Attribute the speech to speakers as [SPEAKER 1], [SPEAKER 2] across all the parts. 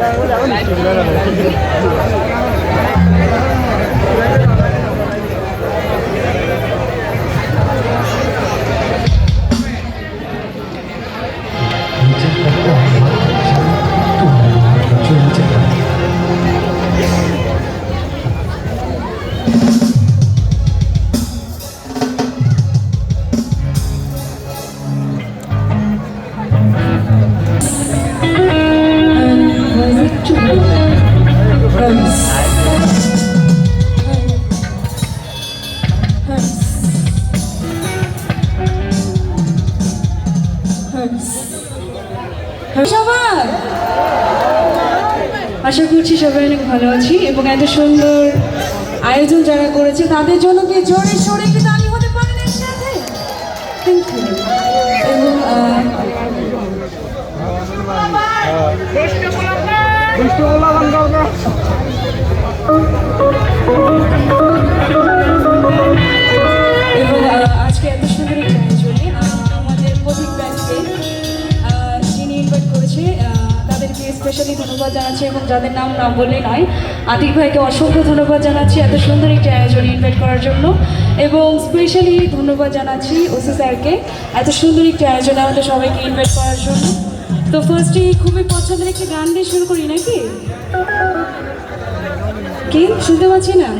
[SPEAKER 1] 我们来到了个地方 সবাই আশা করছি সবাই অনেক ভালো আছি এবং এত সুন্দর আয়োজন যারা করেছে তাদের জন্য কি জোরে সোরে কি তালি হতে পারেন এর সাথে থ্যাংক ইউ এবং আহ, এবং স্পেশালি ধন্যবাদ জানাচ্ছি এবং যাদের নাম নাম বললে নয় আতিক ভাইকে অসংখ্য ধন্যবাদ জানাচ্ছি এত সুন্দর একটি আয়োজনে ইনভাইট করার জন্য। এবং স্পেশালি ধন্যবাদ জানাচ্ছি ওসি স্যারকে এত সুন্দর একটি আয়োজনে আমাদের সবাইকে ইনভাইট করার জন্য। তো ফার্স্টে খুবই পছন্দের একটি গান দিয়ে শুরু করি নাকি? কি? শুনতে পাচ্ছি না?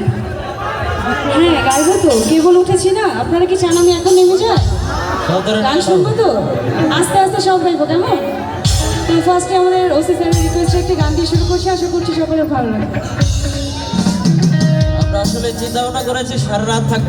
[SPEAKER 1] হ্যাঁ গাইবো তো। কেবল উঠেছি না? আপনারা কি চান আমি এখন নেমে যাই? গান শুনব। তো? আস্তে আস্তে সব গাইবো কেমন? তো ফার্স্টে আমাদের ওসি স্যারের রিকোয়েস্টে একটি গান দিয়ে শুরু করছি, আশা করছি সকলের ভালো লাগবে।
[SPEAKER 2] আমরা আসলে চিন্তা ভাবনা করেছি, সারা রাত থাকব।